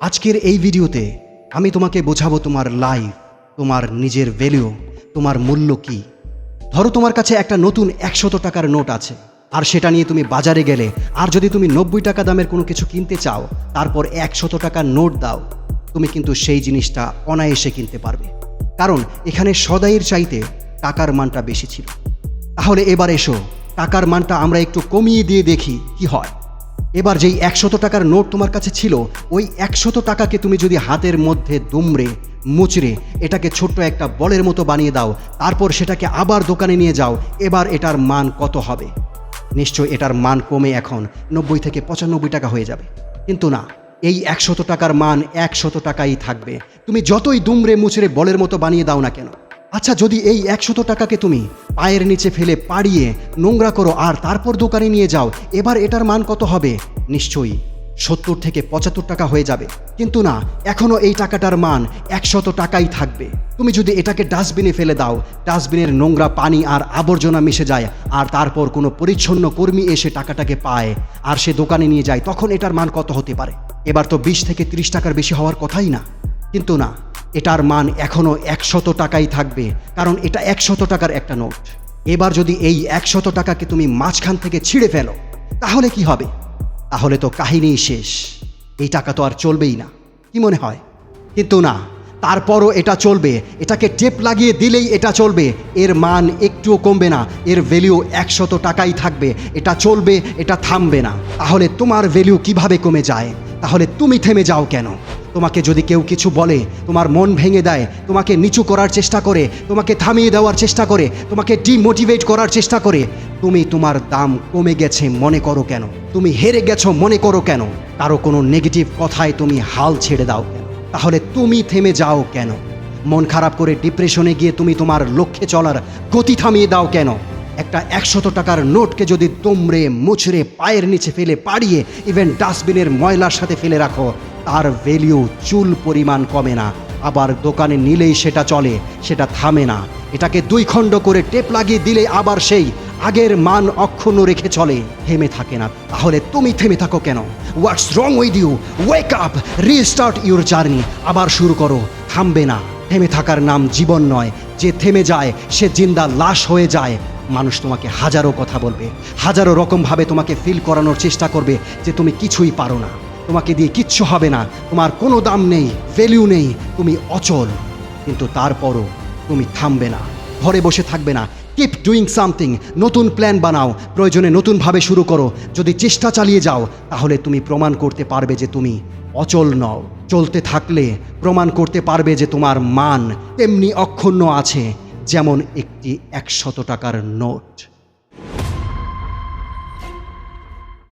আজকের এই ভিডিওতে আমি তোমাকে বোঝাবো তোমার লাইফ তোমার নিজের ভ্যালু তোমার মূল্য কি। ধরো তোমার কাছে একটা নতুন একশত টাকার নোট আছে, আর সেটা নিয়ে তুমি বাজারে গেলে, আর যদি তুমি নব্বই টাকা দামের কোনো কিছু কিনতে চাও, তারপর একশত টাকার নোট দাও, তুমি কিন্তু সেই জিনিসটা অনায়াসে কিনতে পারবে। কারণ এখানে সদাইয়ের চাইতে টাকার মানটা বেশি ছিল। তাহলে এবার এসো, টাকার মানটা আমরা একটু কমিয়ে দিয়ে দেখি কি হয়। এবার যেই একশত টাকার নোট তোমার কাছে ছিল, ওই একশত টাকাকে তুমি যদি হাতের মধ্যে দুমড়ে, মুচড়ে এটাকে ছোট্ট একটা বলের মতো বানিয়ে দাও, তারপর সেটাকে আবার দোকানে নিয়ে যাও, এবার এটার মান কত হবে? নিশ্চয় এটার মান কমে এখন নব্বই থেকে পঁচানব্বই টাকা হয়ে যাবে। কিন্তু না, এই একশত টাকার মান একশত টাকাই থাকবে। তুমি যতই দুমড়ে, মুচড়ে বলের মতো বানিয়ে দাও না কেন? আচ্ছা যদি এই একশত টাকাকে তুমি পায়ের নিচে ফেলে পাড়িয়ে নোংরা করো আর তারপর দোকানে নিয়ে যাও, এবার এটার মান কত হবে? নিশ্চয়ই সত্তর থেকে পঁচাত্তর টাকা হয়ে যাবে। কিন্তু না এখনও এই টাকাটার মান একশত টাকাই থাকবে। তুমি যদি এটাকে ডাস্টবিনে ফেলে দাও, ডাস্টবিনের নোংরা পানি আর আবর্জনা মিশে যায়, আর তারপর কোনো পরিচ্ছন্ন কর্মী এসে টাকাটাকে পায় আর সে দোকানে নিয়ে যায়, তখন এটার মান কত হতে পারে? এবার তো বিশ থেকে তিরিশ টাকার বেশি হওয়ার কথাই না। কিন্তু না এটার মান এখনও একশত টাকাই থাকবে, কারণ এটা একশত টাকার একটা নোট। এবার যদি এই একশত টাকাকে তুমি মাঝখান থেকে ছিঁড়ে ফেলো, তাহলে কি হবে? তাহলে তো কাহিনী শেষ। এই টাকা তো আর চলবেই না, কি মনে হয়? কিন্তু না, তারপরও এটা চলবে। এটাকে টেপ লাগিয়ে দিলেই এটা চলবে। এর মান একটুও কমবে না, এর ভ্যালিউ একশত টাকাই থাকবে। এটা চলবে, এটা থামবে না। তাহলে তোমার ভ্যালিউ কীভাবে কমে যায়? তাহলে তুমি থেমে যাও কেন? তোমাকে যদি কেউ কিছু বলে, তোমার মন ভেঙে দেয়, তোমাকে নিচু করার চেষ্টা করে, তোমাকে থামিয়ে দেওয়ার চেষ্টা করে, তোমাকে ডিমোটিভেট করার চেষ্টা করে, তুমি তোমার দাম কমে গেছে মনে করো কেন? তুমি হেরে গেছো মনে করো কেন? কারও কোনো নেগেটিভ কথায় তুমি হাল ছেড়ে দাও কেন? তাহলে তুমি থেমে যাও কেন? মন খারাপ করে ডিপ্রেশনে গিয়ে তুমি তোমার লক্ষ্যে চলার গতি থামিয়ে দাও কেন? একটা একশত টাকার নোটকে যদি তোমরে মুচড়ে পায়ের নিচে ফেলে, পাড়িয়ে ইভেন ডাস্টবিনের ময়লার সাথে ফেলে রাখো তার ভ্যালিউ চুল পরিমাণ কমে না। আবার দোকানে নিলেই সেটা চলে, সেটা থামে না। এটাকে দুই খণ্ড করে টেপ লাগিয়ে দিলে আবার সেই আগের মান অক্ষুণ্ণ রেখে চলে। থেমে থাকে না। তাহলে তুমি থেমে থাকো কেন? What's wrong with you wake up restart your journey আবার শুরু করো। থামবে না। থেমে থাকার নাম জীবন নয়। যে থেমে যায়, সে জিন্দা লাশ হয়ে যায়। মানুষ তোমাকে হাজারো কথা বলবে। হাজারো রকমভাবে তোমাকে ফিল করানোর চেষ্টা করবে যে তুমি কিছুই পারো না। তোমাকে দিয়ে কিচ্ছু হবে না। তোমার কোনো দাম নেই ভ্যালিউ নেই, তুমি অচল। কিন্তু তারপরও তুমি থামবে না, ঘরে বসে থাকবে না। কিপ ডুইং সামথিং নতুন প্ল্যান বানাও, প্রয়োজনে নতুনভাবে শুরু করো। যদি চেষ্টা চালিয়ে যাও, তাহলে তুমি প্রমাণ করতে পারবে যে তুমি অচল নও। চলতে থাকলে প্রমাণ করতে পারবে যে তোমার মান তেমনি অক্ষুণ্ণ আছে, যেমন একটি একশত টাকার নোট।